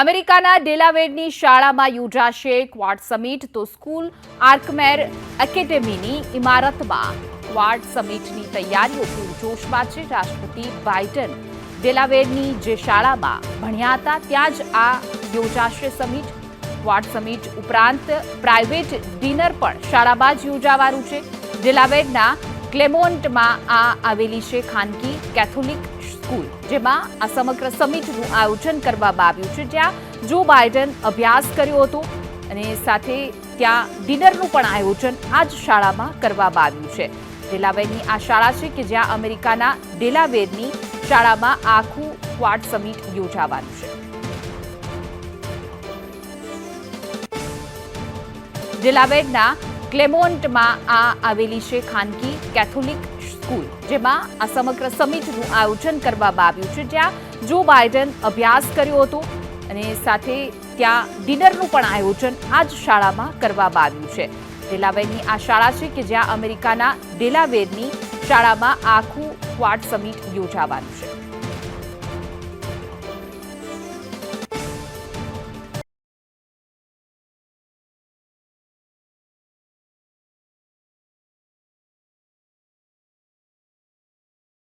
અમેરિકાના ડેલાવેડની શાળામાં યોજાશે ક્વાડ સમિટ, તો સ્કૂલ આર્કમેર એકેડેમીની ઇમારતમાં ક્વાડ સમિટની તૈયારીઓ પૂરજોશમાં છે. રાષ્ટ્રપતિ બાઇડન ડેલાવેડની જે શાળામાં ભણ્યા હતા, ત્યાં જ આ યોજાશે સમિટ. ક્વાડ સમિટ ઉપરાંત પ્રાઇવેટ ડિનર પણ શાળામાં જ યોજાવાનું છે. ડેલાવેડના ક્લેમોન્ટમાં આ આવેલી છે ખાનગી કેથોલિક સ્કૂલ, જેમાં આ સમગ્ર સમિટનું આયોજન કરવામાં આવ્યું છે. જ્યાં જો બાઇડન અભ્યાસ કર્યો હતો અને સાથે ત્યાં ડિનરનું પણ આયોજન આ જ શાળામાં કરવામાં આવ્યું છે. ડેલાવેરની આ શાળા છે કે જ્યાં અમેરિકાના ડેલાવેરની શાળામાં આખું ક્વાડ સમિટ યોજાવાનું છે. ડેલાવેડના ક્લેમોન્ટમાં આ આવેલી છે ખાનગી કેથોલિક સ્કૂલ, જેમાં આ સમગ્ર સમિટનું આયોજન કરવામાં આવ્યું છે. જ્યાં જો બાઇડન અભ્યાસ કર્યો હતો અને સાથે ત્યાં ડિનરનું પણ આયોજન આ જ શાળામાં કરવામાં આવ્યું છે. ડેલાવેરની આ શાળા છે કે જ્યાં અમેરિકાના ડેલાવેરની શાળામાં આખું ક્વાડ સમિટ યોજાવાનું છે.